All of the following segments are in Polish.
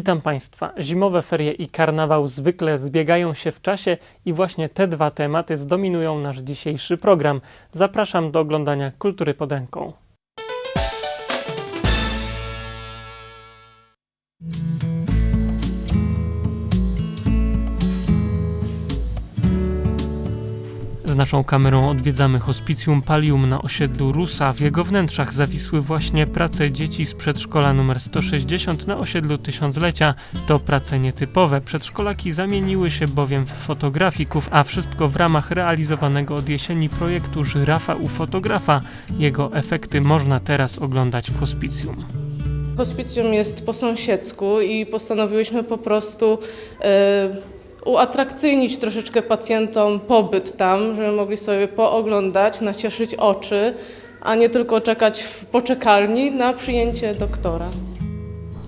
Witam Państwa. Zimowe ferie i karnawał zwykle zbiegają się w czasie i właśnie te dwa tematy zdominują nasz dzisiejszy program. Zapraszam do oglądania Kultury pod ręką. Naszą kamerą odwiedzamy hospicjum Palium na osiedlu Rusa. W jego wnętrzach zawisły właśnie prace dzieci z przedszkola nr 160 na osiedlu Tysiąclecia. To prace nietypowe. Przedszkolaki zamieniły się bowiem w fotografików, a wszystko w ramach realizowanego od jesieni projektu Żyrafa u fotografa. Jego efekty można teraz oglądać w hospicjum. Hospicjum jest po sąsiedzku i postanowiłyśmy po prostu e, uatrakcyjnić troszeczkę pacjentom pobyt tam, żeby mogli sobie pooglądać, nacieszyć oczy, a nie tylko czekać w poczekalni na przyjęcie doktora.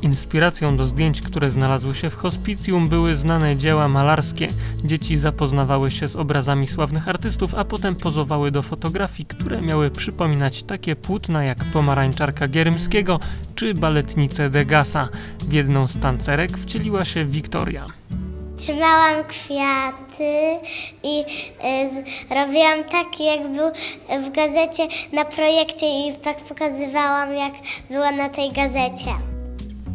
Inspiracją do zdjęć, które znalazły się w hospicjum, były znane dzieła malarskie. Dzieci zapoznawały się z obrazami sławnych artystów, a potem pozowały do fotografii, które miały przypominać takie płótna jak Pomarańczarka Gierymskiego czy Baletnice Degasa. W jedną z tancerek wcieliła się Wiktoria. Trzymałam kwiaty i z, robiłam tak, jak był w gazecie na projekcie i tak pokazywałam, jak było na tej gazecie.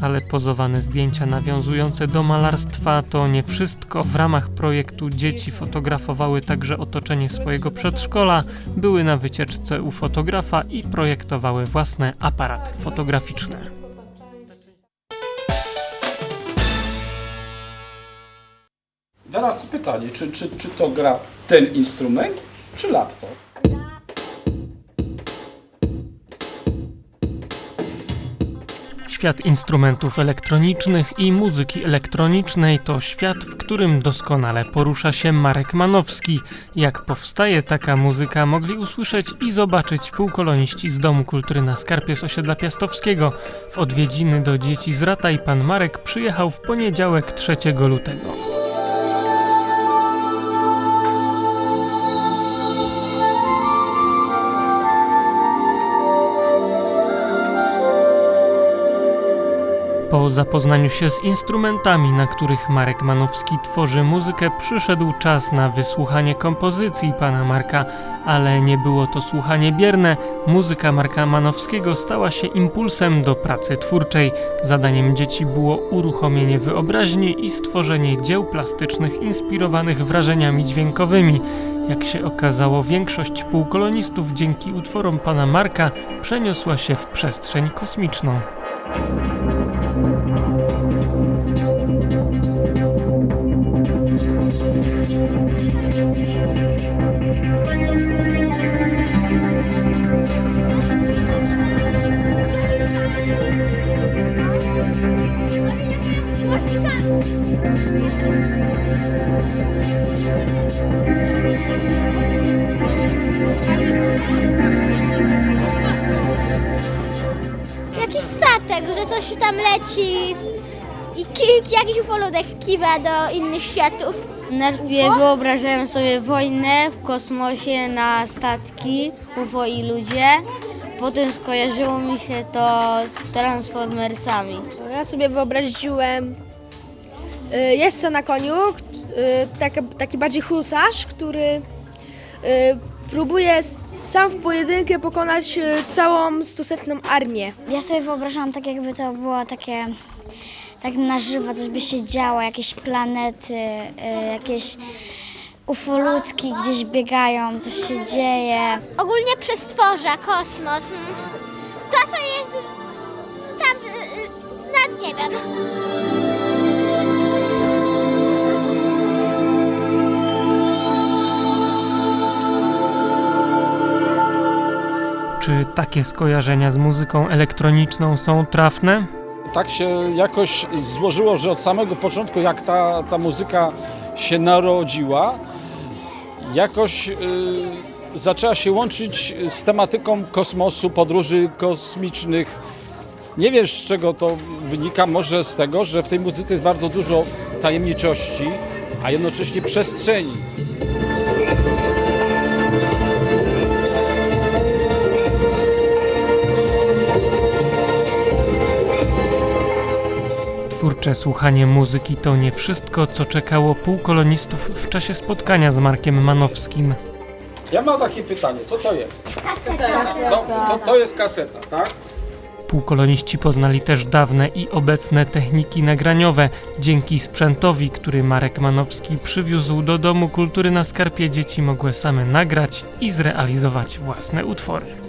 Ale pozowane zdjęcia nawiązujące do malarstwa to nie wszystko. W ramach projektu dzieci fotografowały także otoczenie swojego przedszkola, były na wycieczce u fotografa i projektowały własne aparaty fotograficzne. Teraz pytanie, czy, czy, czy to gra ten instrument, czy laptop? Świat instrumentów elektronicznych i muzyki elektronicznej to świat, w którym doskonale porusza się Marek Manowski. Jak powstaje taka muzyka, mogli usłyszeć i zobaczyć współkoloniści z Domu Kultury na Skarpie z osiedla Piastowskiego. W odwiedziny do dzieci z Rata i pan Marek przyjechał w poniedziałek 3 lutego. Po zapoznaniu się z instrumentami, na których Marek Manowski tworzy muzykę, przyszedł czas na wysłuchanie kompozycji pana Marka, ale nie było to słuchanie bierne. Muzyka Marka Manowskiego stała się impulsem do pracy twórczej. Zadaniem dzieci było uruchomienie wyobraźni i stworzenie dzieł plastycznych inspirowanych wrażeniami dźwiękowymi. Jak się okazało, większość półkolonistów dzięki utworom pana Marka przeniosła się w przestrzeń kosmiczną. Jakiś statek, że coś tam leci i ki- jakiś ufoludek kiwa do innych światów. Najpierw wyobrażałem sobie wojnę w kosmosie na statki, UFO i ludzie. Potem skojarzyło mi się to z Transformersami. Ja sobie wyobraziłem y, jeźdźca na koniu, y, taki, taki bardziej husarz, który y, próbuje sam w pojedynkę pokonać y, całą stusetną armię. Ja sobie wyobrażałam tak, jakby to było takie tak na żywo, coś by się działo, jakieś planety, y, jakieś ufolutki gdzieś biegają, coś się dzieje. Ogólnie przestworza, kosmos. To, co jest tam nad niebem. Takie skojarzenia z muzyką elektroniczną są trafne? Tak się jakoś złożyło, że od samego początku, jak ta, ta muzyka się narodziła, jakoś y, zaczęła się łączyć z tematyką kosmosu, podróży kosmicznych. Nie wiem z czego to wynika, może z tego, że w tej muzyce jest bardzo dużo tajemniczości, a jednocześnie przestrzeni. Twórcze słuchanie muzyki to nie wszystko, co czekało półkolonistów w czasie spotkania z Markiem Manowskim. Ja mam takie pytanie, co to jest? Kaseta. Dobrze, co to jest kaseta, tak? Półkoloniści poznali też dawne i obecne techniki nagraniowe dzięki sprzętowi, który Marek Manowski przywiózł do Domu Kultury na Skarpie. Dzieci mogły same nagrać i zrealizować własne utwory.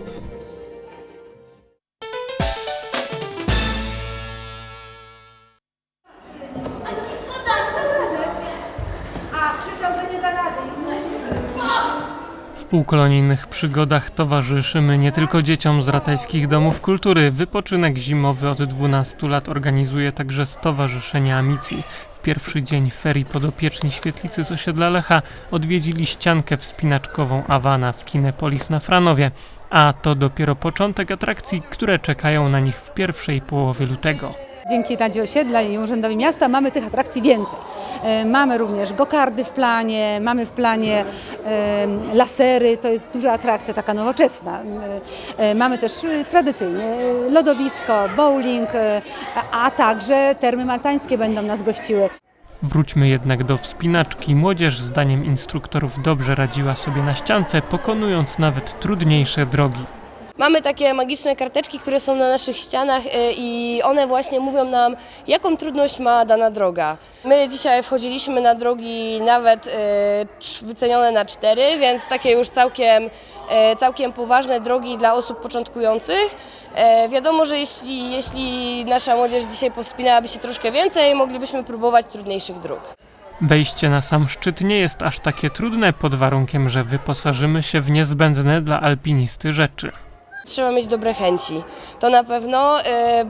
Półkolonijnych przygodach towarzyszymy nie tylko dzieciom z ratajskich domów kultury. Wypoczynek zimowy od 12 lat organizuje także Stowarzyszenie Amicji. W pierwszy dzień ferii podopieczni świetlicy z osiedla Lecha odwiedzili ściankę wspinaczkową Awana w Kinepolis na Franowie. A to dopiero początek atrakcji, które czekają na nich w pierwszej połowie lutego. Dzięki Radzie Osiedla i Urzędowi Miasta mamy tych atrakcji więcej. E, Mamy również gokardy w planie, mamy w planie lasery, to jest duża atrakcja, taka nowoczesna. E, e, Mamy też tradycyjnie lodowisko, bowling, a także termy maltańskie będą nas gościły. Wróćmy jednak do wspinaczki. Młodzież, zdaniem instruktorów, dobrze radziła sobie na ściance, pokonując nawet trudniejsze drogi. Mamy takie magiczne karteczki, które są na naszych ścianach y, i one właśnie mówią nam, jaką trudność ma dana droga. My dzisiaj wchodziliśmy na drogi nawet cz- wycenione na 4, więc takie już całkiem, y, całkiem poważne drogi dla osób początkujących. E, Wiadomo, że jeśli, jeśli nasza młodzież dzisiaj powspinałaby się troszkę więcej, moglibyśmy próbować trudniejszych dróg. Wejście na sam szczyt nie jest aż takie trudne pod warunkiem, że wyposażymy się w niezbędne dla alpinisty rzeczy. Trzeba mieć dobre chęci. To na pewno, e,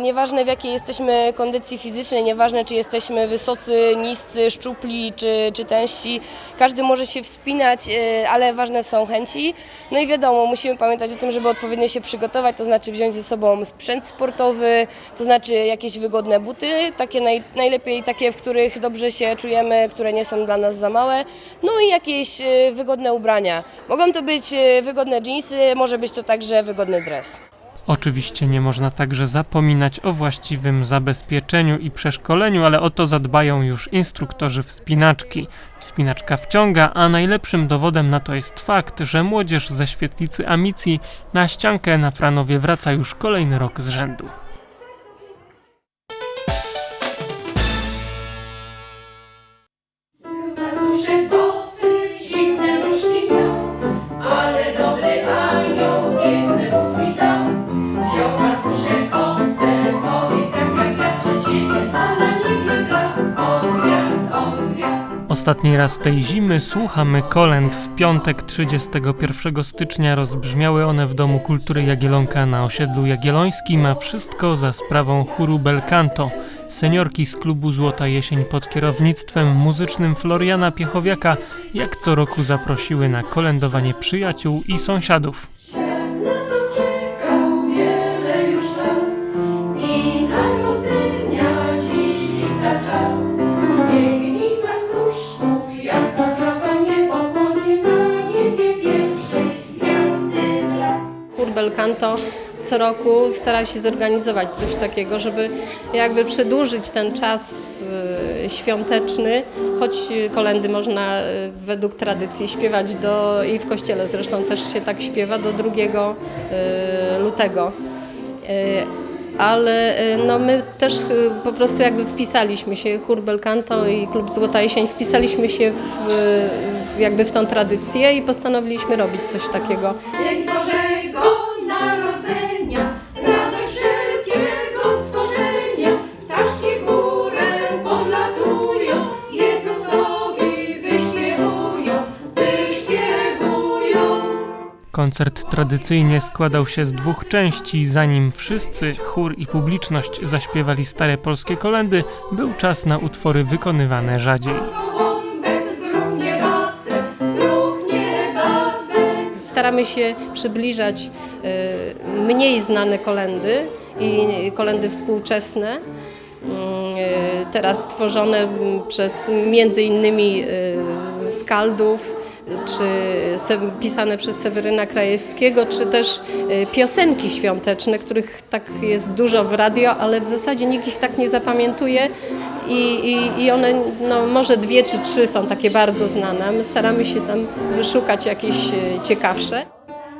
nieważne w jakiej jesteśmy kondycji fizycznej, nieważne czy jesteśmy wysocy, niscy, szczupli czy, czy tężsi, każdy może się wspinać, e, ale ważne są chęci. No i wiadomo, musimy pamiętać o tym, żeby odpowiednio się przygotować, to znaczy wziąć ze sobą sprzęt sportowy, to znaczy jakieś wygodne buty, takie naj, najlepiej takie, w których dobrze się czujemy, które nie są dla nas za małe, no i jakieś e, wygodne ubrania. Mogą to być e, wygodne dżinsy, może być to także wygodny dres. Oczywiście nie można także zapominać o właściwym zabezpieczeniu i przeszkoleniu, ale o to zadbają już instruktorzy wspinaczki. Wspinaczka wciąga, a najlepszym dowodem na to jest fakt, że młodzież ze świetlicy Amicji na ściankę na Franowie wraca już kolejny rok z rzędu. Ostatni raz tej zimy słuchamy kolęd. W piątek 31 stycznia rozbrzmiały one w Domu Kultury Jagielonka na osiedlu jagiellońskim, a wszystko za sprawą chóru Belcanto. Seniorki z klubu Złota Jesień pod kierownictwem muzycznym Floriana Piechowiaka jak co roku zaprosiły na kolędowanie przyjaciół i sąsiadów. Belcanto co roku starał się zorganizować coś takiego, żeby jakby przedłużyć ten czas e, świąteczny, choć kolendy można e, według tradycji śpiewać do, i w kościele zresztą też się tak śpiewa do 2 e, lutego. Ale no, my też po prostu jakby wpisaliśmy się, chór Belcanto i klub Złota Jesień, wpisaliśmy się w, jakby w tą tradycję i postanowiliśmy robić coś takiego. Koncert tradycyjnie składał się z dwóch części. Zanim wszyscy, chór i publiczność zaśpiewali stare polskie kolendy, był czas na utwory wykonywane rzadziej. Staramy się przybliżać e, mniej znane kolendy i kolendy współczesne. mm, e, Teraz tworzone przez między innymi e, skaldów, czy pisane przez Seweryna Krajewskiego, czy też y, piosenki świąteczne, których tak jest dużo w radio, ale w zasadzie nikt ich tak nie zapamiętuje i, i, i one no, może dwie czy trzy są takie bardzo znane. My staramy się tam wyszukać jakieś y, ciekawsze.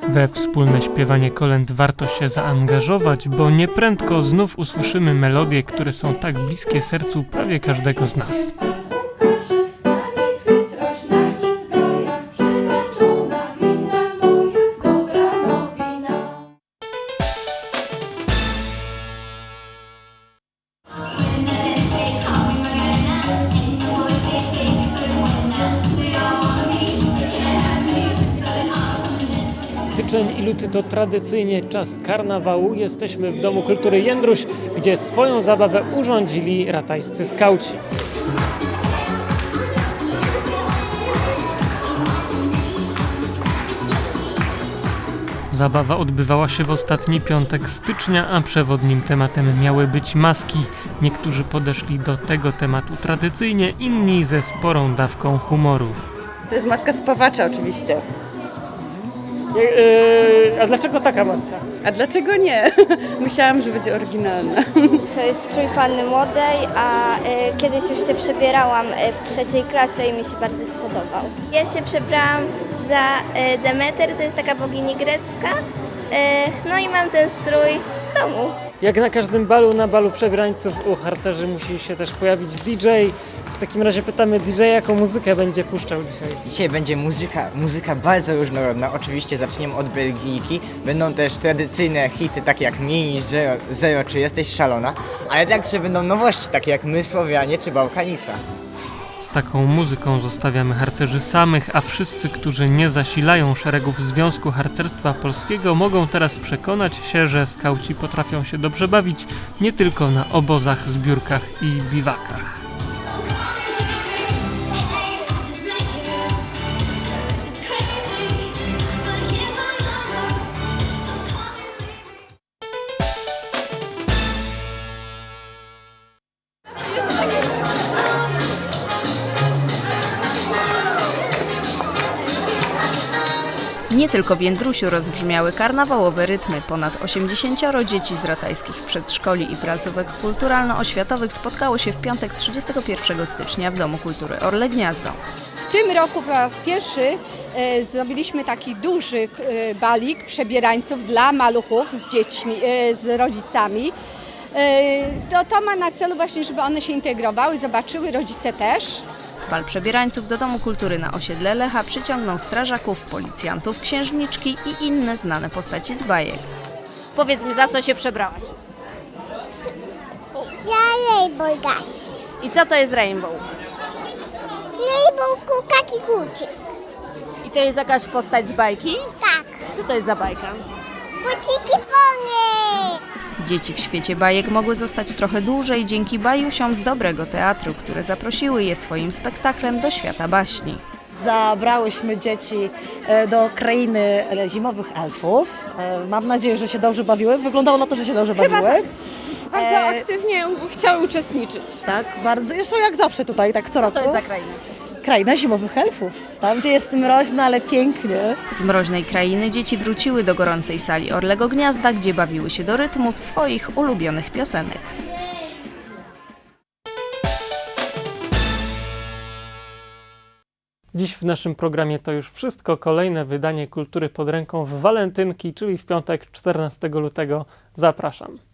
We wspólne śpiewanie kolęd warto się zaangażować, bo nieprędko znów usłyszymy melodie, które są tak bliskie sercu prawie każdego z nas. Styczeń i luty to tradycyjnie czas karnawału. Jesteśmy w Domu Kultury Jędruś, gdzie swoją zabawę urządzili ratajscy skauci. Zabawa odbywała się w ostatni piątek stycznia, a przewodnim tematem miały być maski. Niektórzy podeszli do tego tematu tradycyjnie, inni ze sporą dawką humoru. To jest maska spawacza oczywiście. A dlaczego taka maska? A dlaczego nie? Musiałam, że będzie oryginalna. To jest strój panny młodej, a y, kiedyś już się przebierałam y, w trzeciej klasie i mi się bardzo spodobał. Ja się przebrałam za y, Demeter, to jest taka bogini grecka. Y, no i mam ten strój z domu. Jak na każdym balu, na balu przebrańców u harcerzy musi się też pojawić DJ. W takim razie pytamy DJ, jaką muzykę będzie puszczał dzisiaj. Dzisiaj będzie muzyka, muzyka bardzo różnorodna. Oczywiście zaczniemy od Belgijki. Będą też tradycyjne hity takie jak Mini, Zero, Zero czy Jesteś Szalona, ale także będą nowości takie jak My Słowianie czy Bałkanisa. Z taką muzyką zostawiamy harcerzy samych, a wszyscy, którzy nie zasilają szeregów Związku Harcerstwa Polskiego, mogą teraz przekonać się, że skauci potrafią się dobrze bawić nie tylko na obozach, zbiórkach i biwakach. Tylko w Jędrusiu rozbrzmiały karnawałowe rytmy. Ponad 80 dzieci z ratajskich przedszkoli i placówek kulturalno-oświatowych spotkało się w piątek 31 stycznia w Domu Kultury Orle Gniazdo. W tym roku po raz pierwszy e, zrobiliśmy taki duży e, balik przebierańców dla maluchów z dziećmi, e, z rodzicami. E, to, to ma na celu właśnie, żeby one się integrowały, zobaczyły, rodzice też. Bal przebierańców do Domu Kultury na osiedle Lecha przyciągnął strażaków, policjantów, księżniczki i inne znane postaci z bajek. Powiedz mi, za co się przebrałaś? Ja Rainbow Dash. I co to jest rainbow? Rainbow Kukaki Kuczy. I to jest jakaś postać z bajki? Tak. Co to jest za bajka? Kuciki pony. Dzieci w świecie bajek mogły zostać trochę dłużej dzięki bajusiom z dobrego teatru, które zaprosiły je swoim spektaklem do świata baśni. Zabrałyśmy dzieci e, do krainy e, zimowych elfów. E, Mam nadzieję, że się dobrze bawiły. Wyglądało na to, że się dobrze bawiły. Bardzo E, aktywnie chciały uczestniczyć. Tak, bardzo. Zresztą jak zawsze tutaj, tak co roku. To jest za kraina. Kraina zimowych elfów. Tam, gdzie jest mroźno, ale pięknie. Z mroźnej krainy dzieci wróciły do gorącej sali Orlego Gniazda, gdzie bawiły się do rytmów swoich ulubionych piosenek. Dziś w naszym programie to już wszystko. Kolejne wydanie Kultury pod ręką w walentynki, czyli w piątek 14 lutego. Zapraszam.